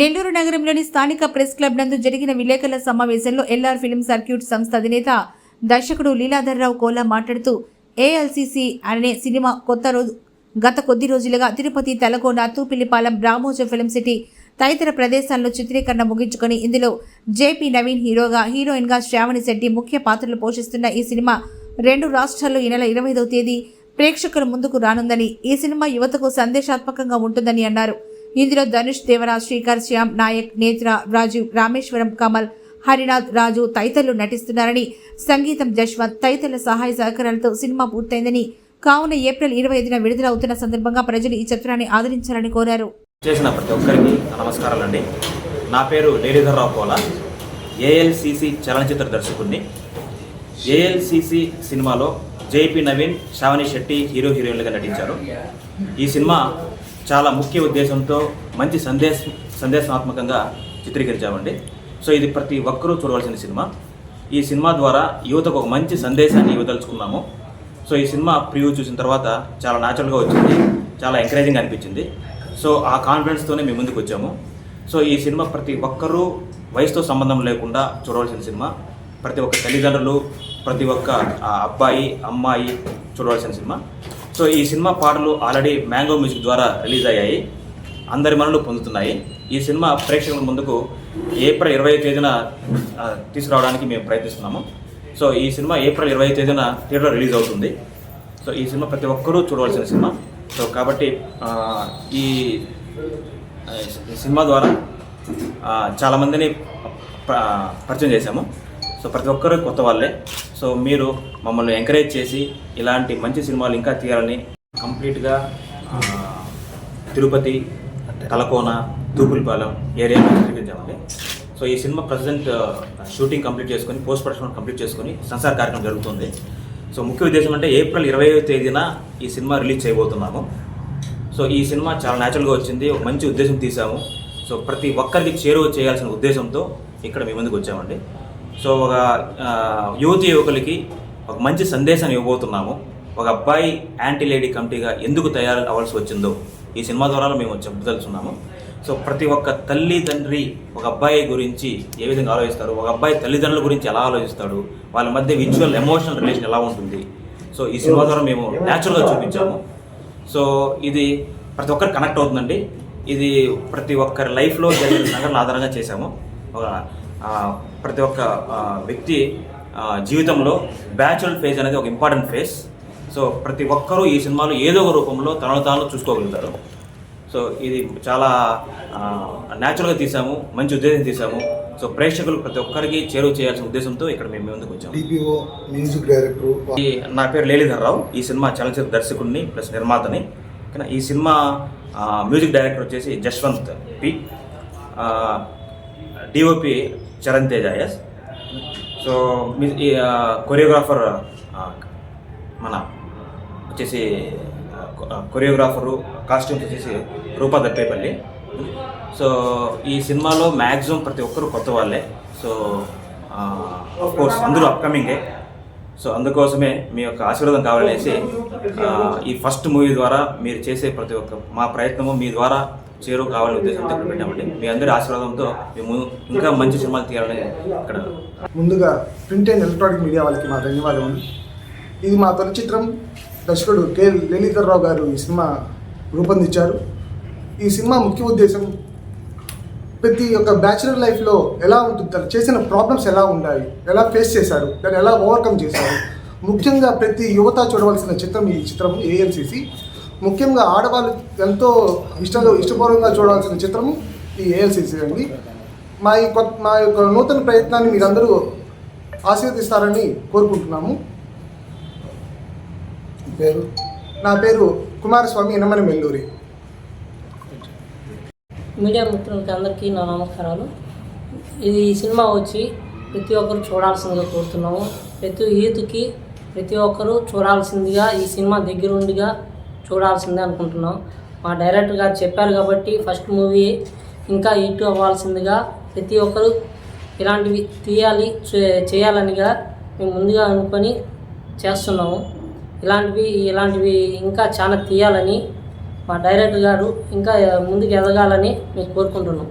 నెల్లూరు నగరంలోని స్థానిక press club నందు జరిగిన విలేకరుల సమావేశంలో ఎల్ఆర్ ఫిలిం సర్క్యూట్ సంస్థ అధినేత దర్శకుడు లీలాధర్రావు కోలా మాట్లాడుతూ ఏఎల్సిసి అనే సినిమా కొత్త రోజు గత కొద్ది రోజులుగా తిరుపతి తలకోన తూపిల్లిపాలెం రామోజ ఫిలిం సిటీ తదితర ప్రదేశాల్లో చిత్రీకరణ ముగించుకొని ఇందులో జేపీ నవీన్ హీరోగా హీరోయిన్గా శ్రావణి శెట్టి ముఖ్య పాత్రలు పోషిస్తున్న ఈ సినిమా రెండు రాష్ట్రాల్లో ఈ నెల ఇరవై ఐదవ తేదీ ప్రేక్షకుల ముందుకు రానుందని ఈ సినిమా యువతకు సందేశాత్మకంగా ఉంటుందని అన్నారు. ఇందులో ధనుష్ దేవరాజ్ శ్రీకర్ శ్యామ్ నాయక్ నేత్ర రాజీవ్ రామేశ్వరం కమల్ హరినాథ్ రాజు తదితరులు నటిస్తున్నారని సంగీతం జశ్వంత్ తదితరుల సహాయ సహకారాలతో సినిమా పూర్తయిందని కావున ఏప్రిల్ ఇరవై ఐదున విడుదల అవుతున్న సందర్భంగా ప్రజలు ఈ చిత్రాన్ని ఆదరించాలని కోరారు. చేసిన ప్రతి ఒక్కరికి నమస్కారాలండి. నా పేరు లేడీధర్రావు కోల. ఏఎల్సిసి చలనచిత్ర దర్శకుడిని ఏఎల్సిసి సినిమాలో జేపీ నవీన్ శ్రావణి శెట్టి హీరో హీరోయిన్లుగా నటించారు. ఈ సినిమా చాలా ముఖ్య ఉద్దేశంతో మంచి సందేశ సందేశాత్మకంగా చిత్రీకరించామండి. సో ఇది ప్రతి ఒక్కరూ చూడవలసిన సినిమా. ఈ సినిమా ద్వారా యువతకు ఒక మంచి సందేశాన్ని ఇవ్వదలుచుకున్నాము. సో ఈ సినిమా ప్రివ్యూ చూసిన తర్వాత చాలా న్యాచురల్గా వచ్చింది. చాలా ఎంకరేజింగ్ అనిపించింది. సో ఆ కాన్ఫిడెన్స్తోనే మేము ముందుకు వచ్చాము. సో ఈ సినిమా ప్రతి ఒక్కరూ వయసుతో సంబంధం లేకుండా చూడవలసిన సినిమా. ప్రతి ఒక్క తల్లిదండ్రులు ప్రతి ఒక్క అబ్బాయి అమ్మాయి చూడవలసిన సినిమా. సో ఈ సినిమా పాటలు ఆల్రెడీ మ్యాంగో మ్యూజిక్ ద్వారా రిలీజ్ అయ్యాయి. అందరి మనలు పొందుతున్నాయి. ఈ సినిమా ప్రేక్షకుల ముందుకు ఏప్రిల్ ఇరవై తేదీన తీసుకురావడానికి మేము ప్రయత్నిస్తున్నాము. సో ఈ సినిమా ఏప్రిల్ ఇరవై తేదీన థియేటర్లో రిలీజ్ అవుతుంది. సో ఈ సినిమా ప్రతి ఒక్కరూ చూడవలసిన సినిమా. సో కాబట్టి ఈ సినిమా ద్వారా చాలామందిని పరిచయం చేశాము. సో ప్రతి ఒక్కరు కొత్త వాళ్ళే. సో మీరు మమ్మల్ని ఎంకరేజ్ చేసి ఇలాంటి మంచి సినిమాలు ఇంకా తీయాలని కంప్లీట్గా తిరుపతి తలకోన తూపులపాలెం ఏరియా చూపించామండి సో ఈ సినిమా ప్రజెంట్ షూటింగ్ కంప్లీట్ చేసుకొని పోస్ట్ ప్రొడక్షన్ కంప్లీట్ చేసుకొని సంసార కార్యక్రమం జరుగుతుంది. సో ముఖ్య ఉద్దేశం అంటే ఏప్రిల్ ఇరవై తేదీన ఈ సినిమా రిలీజ్ చేయబోతున్నాము. సో ఈ సినిమా చాలా న్యాచురల్గా వచ్చింది ఒక మంచి ఉద్దేశం తీసాము సో ప్రతి ఒక్కరికి చేరువ చేయాల్సిన ఉద్దేశంతో ఇక్కడ మీ ముందుకు వచ్చామండి. సో ఒక యువతి యువకులకి ఒక మంచి సందేశాన్ని ఇవ్వబోతున్నాము. ఒక అబ్బాయి యాంటీ లేడీ కమిటీగా ఎందుకు తయారు అవ్వాల్సి వచ్చిందో ఈ సినిమా ద్వారా మేము చెప్పదలుచున్నాము. సో ప్రతి ఒక్క తల్లి తండ్రి ఒక అబ్బాయి గురించి ఏ విధంగా ఆలోచిస్తారు? ఒక అబ్బాయి తల్లిదండ్రుల గురించి ఎలా ఆలోచిస్తాడు? వాళ్ళ మధ్య విజువల్ ఎమోషనల్ రిలేషన్ ఎలా ఉంటుంది? సో ఈ సినిమా ద్వారా మేము న్యాచురల్గా చూపించాము. సో ఇది ప్రతి ఒక్కరు కనెక్ట్ అవుతుందండి. ఇది ప్రతి ఒక్కరి లైఫ్లో జరిగిన సంఘటన ఆధారంగా చేశాము. ప్రతి ఒక్క వ్యక్తి జీవితంలో బ్యాచులర్ ఫేజ్ అనేది ఒక ఇంపార్టెంట్ ఫేజ్. సో ప్రతి ఒక్కరూ ఈ సినిమాలో ఏదో ఒక రూపంలో తనను తాను చూసుకోగలుగుతారు. సో ఇది చాలా న్యాచురల్గా తీసాము మంచి ఉద్దేశం తీసాము. సో ప్రేక్షకులు ప్రతి ఒక్కరికి చేరువ చేయాల్సిన ఉద్దేశంతో ఇక్కడ మేము ముందుకు వచ్చాము. డిపిఓ మ్యూజిక్ డైరెక్టర్ ఈ నా పేరు లేలిధర్రావు. ఈ సినిమా చలనచిత్ర దర్శకుడిని ప్లస్ నిర్మాతని. కానీ ఈ సినిమా మ్యూజిక్ డైరెక్టర్ వచ్చేసి Jaswanth P. DOP Charan Teja S so మీ- ఈ, కొరియోగ్రాఫర్ మన వచ్చేసి కొరియోగ్రాఫరు కాస్ట్యూమ్స్ వచ్చేసి రూపా దప్పేపల్లి సో ఈ సినిమాలో మ్యాక్సిమం ప్రతి ఒక్కరు కొత్త వాళ్ళే. సో కోర్స్ అందరూ అప్కమింగే సో అందుకోసమే మీ యొక్క ఆశీర్వాదం కావాలనేసి ఈ ఫస్ట్ మూవీ ద్వారా మీరు చేసే ప్రతి ఒక్క మా ప్రయత్నము మీ ద్వారా చేరువ కావాలనే ఉద్దేశంతో ఇక్కడ పెట్టామండి. మీ అందరి ఆశీర్వాదంతో మేము ఇంకా మంచి సినిమాలు తీయాలని ఇక్కడ ముందుగా ప్రింట్ అండ్ ఎలక్ట్రానిక్ మీడియా వాళ్ళకి మా ధన్యవాదం ఇది మా తొలి చిత్రం దర్శకుడు కె లలితరావు గారు ఈ సినిమా రూపొందించారు. ఈ సినిమా ముఖ్య ఉద్దేశం ప్రతి ఒక్క బ్యాచులర్ లైఫ్లో ఎలా ఉంటుంది తను చేసిన ప్రాబ్లమ్స్ ఎలా ఉన్నాయి ఎలా ఫేస్ చేశారు దాన్ని ఎలా ఓవర్కమ్ చేశారు. ముఖ్యంగా ప్రతి యువత చూడవలసిన చిత్రం ఈ చిత్రం ఏఎల్సిసి ముఖ్యంగా ఆడవాళ్ళు ఎంతో ఇష్టంగా ఇష్టపూర్వకంగా చూడాల్సిన చిత్రము ఈ ఏఎల్సిసి అండి. మా ఈ కొత్త మా యొక్క నూతన ప్రయత్నాన్ని మీరందరూ ఆశీర్వదిస్తారని కోరుకుంటున్నాము. పేరు? నా పేరు కుమారస్వామి ఇనమని మెల్లూరి మీడియా మిత్రులకి అందరికీ నా నమస్కారాలు. ఇది ఈ సినిమా వచ్చి ప్రతి ఒక్కరు చూడాల్సిందిగా కోరుతున్నాము. ప్రతి యూత్కి ప్రతి ఒక్కరూ చూడాల్సిందిగా ఈ సినిమా దగ్గరుండిగా చూడాల్సిందే అనుకుంటున్నాం. మా డైరెక్టర్ గారు చెప్పారు కాబట్టి ఫస్ట్ మూవీ ఇంకా హిట్ అవ్వాల్సిందిగా ప్రతి ఒక్కరూ ఇలాంటివి తీయాలి చే- చేయాలనిగా మేము ముందుగా అనుకొని చేస్తున్నాము. ఇలాంటివి ఇలాంటివి ఇంకా చాలా తీయాలని మా డైరెక్టర్ గారు ఇంకా ముందుకు ఎదగాలని మేము కోరుకుంటున్నాం.